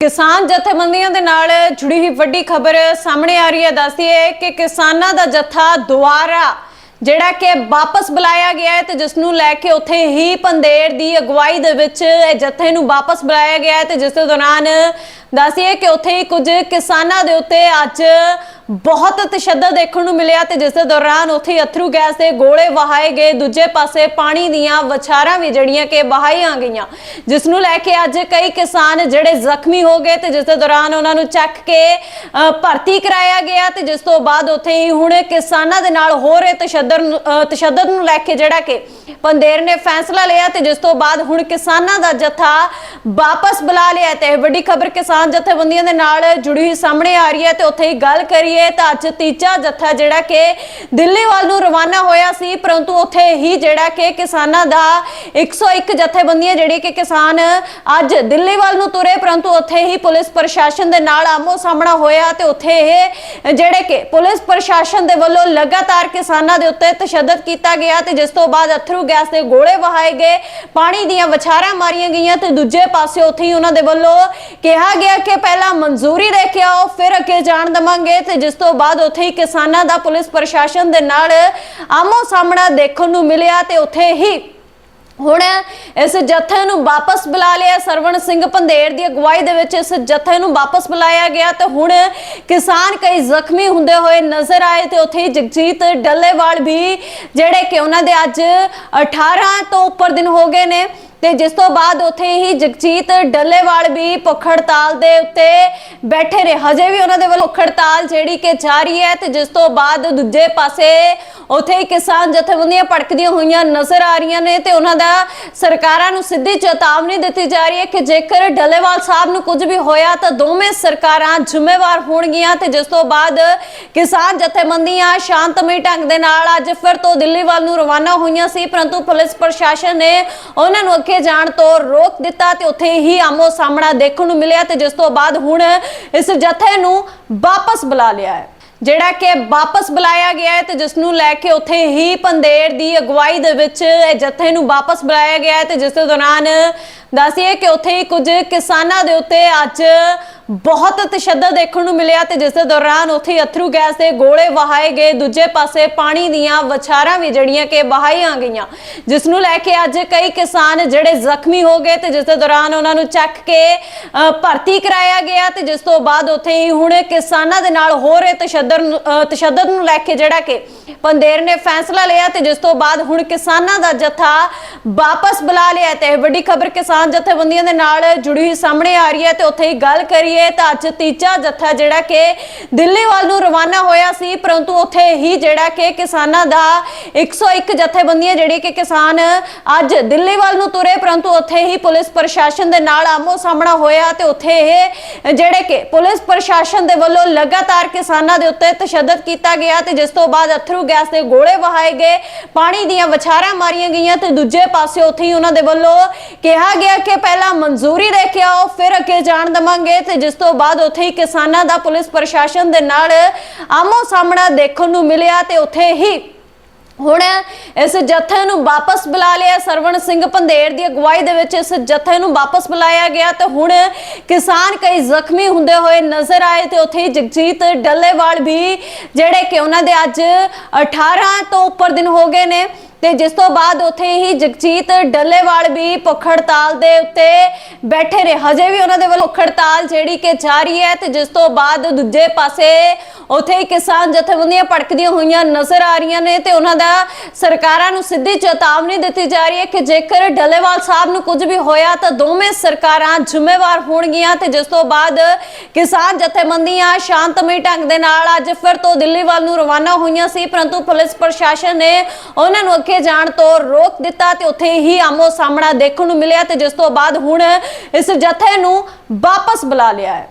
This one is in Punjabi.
ਕਿਸਾਨ ਜਥੇਬੰਦੀਆਂ ਦੇ ਨਾਲ ਜੁੜੀ ਹੋਈ ਵੱਡੀ ਖਬਰ ਸਾਹਮਣੇ ਆ ਰਹੀ ਹੈ। ਦੱਸਦੀ ਹੈ ਕਿ ਕਿਸਾਨਾਂ ਦਾ ਜਥਾ ਦੁਆਰਾ, ਜਿਹੜਾ ਕਿ ਵਾਪਸ ਬੁਲਾਇਆ ਗਿਆ ਹੈ ਤੇ ਜਿਸ ਨੂੰ ਲੈ ਕੇ ਉੱਥੇ ਹੀ ਪੰਦੇਰ ਦੀ ਅਗਵਾਈ ਦੇ ਵਿੱਚ ਇਹ ਜਥੇ ਨੂੰ ਵਾਪਸ ਬੁਲਾਇਆ ਗਿਆ ਹੈ ਤੇ ਜਿਸ ਦੇ ਦੌਰਾਨ ਦੱਸਿਏ ਕਿ ਉੱਥੇ ਹੀ ਕੁਝ ਕਿਸਾਨਾਂ ਦੇ ਉੱਤੇ ਅੱਜ ਬਹੁਤ ਤਸ਼ੱਦਦ ਦੇਖਣ ਨੂੰ ਮਿਲਿਆ ਤੇ ਜਿਸ ਦੇ ਦੌਰਾਨ ਉੱਥੇ ਅਥਰੂ ਗੈਸ ਦੇ ਗੋਲੇ ਵਹਾਏ ਗਏ। ਦੂਜੇ ਪਾਸੇ ਪਾਣੀ ਦੀਆਂ ਵਿਚਾਰਾਂ ਵੀ ਜਿਹੜੀਆਂ ਕਿ ਵਹਾਈਆਂ ਗਈਆਂ। ਜਿਸ ਨੂੰ ਲੈ ਕੇ ਅੱਜ ਕਈ ਕਿਸਾਨ ਜਿਹੜੇ ਜ਼ਖਮੀ ਹੋ ਗਏ ਤੇ ਜਿਸ ਦੇ ਦੌਰਾਨ ਉਹਨਾਂ ਨੂੰ ਚੱਕ ਕੇ ਭਰਤੀ ਕਰਾਇਆ ਗਿਆ ਤੇ ਜਿਸ ਤੋਂ ਬਾਅਦ ਉੱਥੇ ਹੀ ਹੁਣ ਕਿਸਾਨਾਂ ਦੇ ਨਾਲ ਹੋ ਰਹੇ ਤਸ਼ੱਦਦ ਨੂੰ- ਅ, ਤਸ਼ੱਦਦ ਨੂੰ ਲੈ ਕੇ ਜਿਹੜਾ ਕਿ ਪੰਦੇਰ ਨੇ ਫੈਸਲਾ ਲਿਆ ਤੇ ਜਿਸ ਤੋਂ ਬਾਅਦ ਹੁਣ ਕਿਸਾਨਾਂ ਦਾ ਜਥਾ ਵਾਪਸ ਬੁਲਾ ਲਿਆ ਤੇ ਵੱਡੀ ਖਬਰ ਕਿਸਾਨ ਜਥੇਬੰਦੀਆਂ ਦੇ ਨਾਲ ਜੁੜੀ ਹੋਈ ਸਾਹਮਣੇ ਆ ਰਹੀ ਹੈ ਤੇ ਉੱਥੇ ਹੀ ਗੱਲ ਕਰੀਏ ਤਾਂ ਅੱਜ ਤੀਜਾ ਜਥਾ ਜਿਹੜਾ ਕਿ ਦਿੱਲੀ ਵੱਲ ਨੂੰ ਰਵਾਨਾ ਹੋਇਆ ਸੀ, ਪਰੰਤੂ ਉੱਥੇ ਹੀ ਜਿਹੜਾ ਕਿ ਕਿਸਾਨਾਂ ਦਾ 101 ਜਥੇਬੰਦੀਆਂ ਜਿਹੜੀ ਕਿ ਕਿਸਾਨ ਅੱਜ ਦਿੱਲੀ ਵੱਲ ਨੂੰ ਤੁਰੇ, ਪਰੰਤੂ ਉੱਥੇ ਹੀ ਪੁਲਿਸ ਪ੍ਰਸ਼ਾਸਨ ਦੇ ਨਾਲ ਆਮੋ ਸਾਹਮਣਾ ਹੋਇਆ ਤੇ ਉੱਥੇ ਇਹ ਜਿਹੜੇ ਕਿ ਪੁਲਿਸ ਪ੍ਰਸ਼ਾਸਨ ਦੇ ਵੱਲੋਂ ਲਗਾਤਾਰ ਕਿਸਾਨਾਂ ਦੇ ਉੱਤੇ ਤਸ਼ੱਦਦ ਕੀਤਾ ਗਿਆ ਤੇ ਜਿਸ ਤੋਂ ਬਾਅਦ ਅਥਰੂ ਗੈਸ ਦੇ ਗੋਲੇ ਵਹਾਏ ਗਏ, ਪਾਣੀ ਦੀਆਂ ਵਿਚਾਰਾਂ ਮਾਰੀਆਂ ਗਈਆਂ ਤੇ ਦੂਜੇ ਪਾਸੇ ਉੱਥੇ ਹੀ ਉਹਨਾਂ ਦੇ ਵੱਲੋਂ ਕਿਹਾ ਗਿਆ ਕਿ ਪਹਿਲਾਂ ਮਨਜ਼ੂਰੀ ਦੇ ਕੇ ਆਓ, ਫਿਰ ਅੱਗੇ ਜਾਣ ਦਵਾਂਗੇ ਤੇ ਜਿਸ ਤੋਂ ਬਾਅਦ ਉੱਥੇ ਹੀ ਕਿਸਾਨਾਂ ਦਾ ਪੁਲਿਸ ਪ੍ਰਸ਼ਾਸਨ ਦੇ ਨਾਲ ਆਮੋ ਸਾਹਮਣਾ ਦੇਖਣ ਨੂੰ ਮਿਲਿਆ ਤੇ ਉੱਥੇ ਹੀ ਹੁਣ ਇਸ ਜਥੇ ਨੂੰ ਵਾਪਸ ਬੁਲਾ ਲਿਆ। ਸਰਵਣ ਸਿੰਘ ਪੰਧੇਰ ਦੀ ਅਗਵਾਈ ਦੇ ਵਿੱਚ ਇਸ ਜਥੇ ਨੂੰ ਵਾਪਸ ਬੁਲਾਇਆ ਗਿਆ ਤੇ ਹੁਣ ਕਿਸਾਨ ਕਈ ਜ਼ਖਮੀ ਹੁੰਦੇ ਹੋਏ ਨਜ਼ਰ ਆਏ ਤੇ ਉੱਥੇ ਹੀ ਜਗਜੀਤ ਡੱਲੇਵਾਲ ਵੀ ਜਿਹੜੇ ਕਿ ਉਹਨਾਂ ਦੇ ਅੱਜ 18 ਤੋਂ ਉੱਪਰ ਦਿਨ ਹੋ ਗਏ ਨੇ। ਤੇ ਜਿਸ ਤੋਂ ਬਾਅਦ ਉੱਥੇ ਹੀ ਜਗਜੀਤ ਡੱਲੇਵਾਲ ਵੀ ਭੁੱਖ ਹੜਤਾਲ ਦੇ ਉੱਤੇ ਬੈਠੇ ਰਹੇ ਹਜੇ ਵੀ ਉਹਨਾਂ ਦੇ ਵੱਲੋਂ ਭੁੱਖ ਜਿਹੜੀ ਕਿ ਜਾਰੀ ਹੈ ਤੇ ਜਿਸ ਤੋਂ ਬਾਅਦ ਦੂਜੇ ਪਾਸੇ ਉੱਥੇ ਹੀ ਕਿਸਾਨ ਜਥੇਬੰਦੀਆਂ ਭੜਕਦੀਆਂ ਹੋਈਆਂ ਨਜ਼ਰ ਆ ਰਹੀਆਂ ਨੇ ਤੇ ਉਹਨਾਂ ਦਾ ਸਰਕਾਰਾਂ ਨੂੰ ਸਿੱਧੀ ਚੇਤਾਵਨੀ ਦਿੱਤੀ ਜਾ ਰਹੀ ਹੈ ਕਿ ਜੇਕਰ ਡੱਲੇਵਾਲ ਸਾਹਿਬ ਨੂੰ ਕੁਝ ਵੀ ਹੋਇਆ ਤਾਂ ਦੋਵੇਂ ਸਰਕਾਰਾਂ ਜ਼ਿੰਮੇਵਾਰ ਹੋਣਗੀਆਂ ਤੇ ਜਿਸ ਤੋਂ ਬਾਅਦ ਕਿਸਾਨ ਜਥੇਬੰਦੀਆਂ ਸ਼ਾਂਤਮਈ ਢੰਗ ਦੇ ਨਾਲ ਅੱਜ ਫਿਰ ਤੋਂ ਦਿੱਲੀ ਵੱਲ ਨੂੰ ਰਵਾਨਾ ਹੋਈਆਂ ਸੀ, ਪਰੰਤੂ ਪੁਲਿਸ ਪ੍ਰਸ਼ਾਸਨ ਨੇ ਉਹਨਾਂ ਨੂੰ ਅੱਗੇ ਜਾਣ ਤੋਂ ਰੋਕ ਦਿੱਤਾ ਤੇ ਉੱਥੇ ਹੀ ਆਮੋ ਸਾਹਮਣਾ ਦੇਖਣ ਨੂੰ ਮਿਲਿਆ ਤੇ ਜਿਸ ਤੋਂ ਬਾਅਦ ਹੁਣ ਇਸ ਜਥੇ ਨੂੰ ਵਾਪਸ ਬੁਲਾ ਲਿਆ ਹੈ। ਜਿਹੜਾ ਕਿ ਵਾਪਸ ਬੁਲਾਇਆ ਗਿਆ ਹੈ ਤੇ ਜਿਸ ਨੂੰ ਲੈ ਕੇ ਉੱਥੇ ਹੀ ਪੰਦੇਰ ਦੀ ਅਗਵਾਈ ਦੇ ਵਿੱਚ ਇਹ ਜਥੇ ਨੂੰ ਵਾਪਸ ਬੁਲਾਇਆ ਗਿਆ ਹੈ ਤੇ ਜਿਸ ਦੇ ਦੌਰਾਨ ਦੱਸਿਏ ਕਿ ਉੱਥੇ ਹੀ ਕੁਝ ਕਿਸਾਨਾਂ ਦੇ ਉੱਤੇ ਅੱਜ ਬਹੁਤ ਤਸ਼ੱਦਦ ਦੇਖਣ ਨੂੰ ਮਿਲਿਆ ਤੇ ਜਿਸ ਦੇ ਦੌਰਾਨ ਉੱਥੇ ਅਥਰੂ ਗੈਸ ਦੇ ਗੋਲੇ ਵਹਾਏ ਗਏ। ਦੂਜੇ ਪਾਸੇ ਪਾਣੀ ਦੀਆਂ ਵਿਚਾਰਾਂ ਵੀ ਜਿਹੜੀਆਂ ਕਿ ਵਹਾਈਆਂ ਗਈਆਂ। ਜਿਸ ਨੂੰ ਲੈ ਕੇ ਅੱਜ ਕਈ ਕਿਸਾਨ ਜਿਹੜੇ ਜ਼ਖਮੀ ਹੋ ਗਏ ਤੇ ਜਿਸ ਦੇ ਦੌਰਾਨ ਉਹਨਾਂ ਨੂੰ ਚੱਕ ਕੇ ਭਰਤੀ ਕਰਾਇਆ ਗਿਆ ਤੇ ਜਿਸ ਤੋਂ ਬਾਅਦ ਉੱਥੇ ਹੀ ਹੁਣ ਕਿਸਾਨਾਂ ਦੇ ਨਾਲ ਹੋ ਰਹੇ ਤਸ਼ੱਦਦ ਤਸ਼ੱਦਦ ਨੂੰ ਲੈ ਕੇ ਜਿਹੜਾ ਕਿ ਪੰਦੇਰ ਨੇ ਫੈਸਲਾ ਲਿਆ ਤੇ ਜਿਸ ਤੋਂ ਬਾਅਦ ਹੁਣ ਕਿਸਾਨਾਂ ਦਾ ਜਥਾ ਵਾਪਸ ਬੁਲਾ ਲਿਆ ਤੇ ਇਹ ਵੱਡੀ ਖਬਰ ਕਿਸਾਨ ਜਥੇਬੰਦੀਆਂ ਦੇ ਨਾਲ ਜੁੜੀ ਹੋਈ ਸਾਹਮਣੇ ਆ ਰਹੀ ਹੈ ਤੇ ਉੱਥੇ ਹੀ ਗੱਲ ਕਰੀਏ ਤਾਂ ਅੱਜ ਤੀਜਾ ਜਥਾ ਜਿਹੜਾ ਕਿ ਦਿੱਲੀ ਵੱਲ ਨੂੰ ਰਵਾਨਾ ਹੋਇਆ ਸੀ, ਪਰੰਤੂ ਉੱਥੇ ਹੀ ਜਿਹੜਾ ਕਿ ਕਿਸਾਨਾਂ ਦਾ 101 ਜਥੇਬੰਦੀਆਂ ਜਿਹੜੀ ਕਿ ਕਿਸਾਨ ਅੱਜ ਦਿੱਲੀ ਵੱਲ ਨੂੰ ਤੁਰੇ, ਪਰੰਤੂ ਉੱਥੇ ਹੀ ਪੁਲਿਸ ਪ੍ਰਸ਼ਾਸਨ ਦੇ ਨਾਲ ਆਮੋ ਸਾਹਮਣਾ ਹੋਇਆ ਤੇ ਉੱਥੇ ਇਹ ਜਿਹੜੇ ਕਿ ਪੁਲਿਸ ਪ੍ਰਸ਼ਾਸਨ ਦੇ ਵੱਲੋਂ ਲਗਾਤਾਰ ਕਿਸਾਨਾਂ ਦੇ ਉੱਤੇ ਤਸ਼ੱਦਦ ਕੀਤਾ ਗਿਆ ਤੇ ਜਿਸ ਤੋਂ ਬਾਅਦ ਅਥਰੂ ਗੈਸ ਦੇ ਗੋਲੇ ਵਹਾਏ ਗਏ, ਪਾਣੀ ਦੀਆਂ ਵਿਚਾਰਾਂ ਮਾਰੀਆਂ ਗਈਆਂ ਤੇ ਦੂਜੇ ਪਾਸੇ ਉੱਥੇ ਹੀ ਉਹਨਾਂ ਦੇ ਵੱਲੋਂ ਕਿਹਾ ਗਿਆ ਕਿ ਪਹਿਲਾਂ ਮਨਜ਼ੂਰੀ ਦੇ ਕੇ ਆਓ, ਫਿਰ ਅੱਗੇ ਜਾਣ ਦਵਾਂਗੇ ਤੇ ਜਿਸ ਤੋਂ ਬਾਅਦ ਉੱਥੇ ਹੀ ਕਿਸਾਨਾਂ ਦਾ ਪੁਲਿਸ ਪ੍ਰਸ਼ਾਸਨ ਦੇ ਨਾਲ ਆਮੋ ਸਾਹਮਣਾ ਦੇਖਣ ਨੂੰ ਮਿਲਿਆ ਤੇ ਉੱਥੇ ਹੀ ਹੁਣ ਇਸ ਜਥੇ ਨੂੰ ਵਾਪਸ ਬੁਲਾ ਲਿਆ ਸਰਵਣ ਸਿੰਘ ਪੰਧੇਰ ਦੀ ਅਗਵਾਈ ਦੇ ਵਿੱਚ ਇਸ ਜਥੇ ਨੂੰ ਵਾਪਸ ਬੁਲਾਇਆ ਗਿਆ ਤੇ ਹੁਣ ਕਿਸਾਨ ਕਈ ਜ਼ਖਮੀ ਹੁੰਦੇ ਹੋਏ ਨਜ਼ਰ ਆਏ ਤੇ ਉੱਥੇ ਹੀ ਜਗਜੀਤ ਡੱਲੇਵਾਲ ਵੀ ਜਿਹੜੇ ਕਿ ਉਹਨਾਂ ਦੇ ਅੱਜ 18 ਤੋਂ ਉੱਪਰ ਦਿਨ ਹੋ ਗਏ ਨੇ। ਤੇ ਜਿਸ ਤੋਂ ਬਾਅਦ ਉੱਥੇ ਹੀ ਜਗਜੀਤ ਡੱਲੇਵਾਲ ਵੀ ਭੁੱਖ ਹੜਤਾਲ ਦੇ ਉੱਤੇ ਬੈਠੇ ਰਹੇ ਹਜੇ ਵੀ ਉਹਨਾਂ ਦੇ ਵੱਲੋਂ ਭੁੱਖ ਹੜਤਾਲ ਜਿਹੜੀ ਕਿ ਜਾਰੀ ਹੈ ਤੇ ਜਿਸ ਤੋਂ ਬਾਅਦ ਦੂਜੇ ਪਾਸੇ ਉੱਥੇ ਹੀ ਕਿਸਾਨ ਜਥੇਬੰਦੀਆਂ ਭੜਕਦੀਆਂ ਹੋਈਆਂ ਨਜ਼ਰ ਆ ਰਹੀਆਂ ਨੇ ਤੇ ਉਹਨਾਂ ਦਾ ਸਰਕਾਰਾਂ ਨੂੰ ਸਿੱਧੀ ਚੇਤਾਵਨੀ ਦਿੱਤੀ ਜਾ ਰਹੀ ਹੈ ਕਿ ਜੇਕਰ ਡੱਲੇਵਾਲ ਸਾਹਿਬ ਨੂੰ ਕੁਝ ਵੀ ਹੋਇਆ ਤਾਂ ਦੋਵੇਂ ਸਰਕਾਰਾਂ ਜ਼ਿੰਮੇਵਾਰ ਹੋਣਗੀਆਂ ਤੇ ਜਿਸ ਤੋਂ ਬਾਅਦ ਕਿਸਾਨ ਜਥੇਬੰਦੀਆਂ ਸ਼ਾਂਤਮਈ ਢੰਗ ਦੇ ਨਾਲ ਅੱਜ ਫਿਰ ਤੋਂ ਦਿੱਲੀ ਵੱਲ ਨੂੰ ਰਵਾਨਾ ਹੋਈਆਂ ਸੀ, ਪਰੰਤੂ ਪੁਲਿਸ ਪ੍ਰਸ਼ਾਸਨ ਨੇ ਉਹਨਾਂ ਨੂੰ ਅੱਗੇ ਜਾਣ ਤੋਂ ਰੋਕ ਦਿੱਤਾ ਤੇ ਉੱਥੇ ਹੀ ਆਮੋ ਸਾਹਮਣਾ ਦੇਖਣ ਨੂੰ ਮਿਲਿਆ ਤੇ ਜਿਸ ਤੋਂ ਬਾਅਦ ਹੁਣ ਇਸ ਜਥੇ ਨੂੰ ਵਾਪਸ ਬੁਲਾ ਲਿਆ ਹੈ।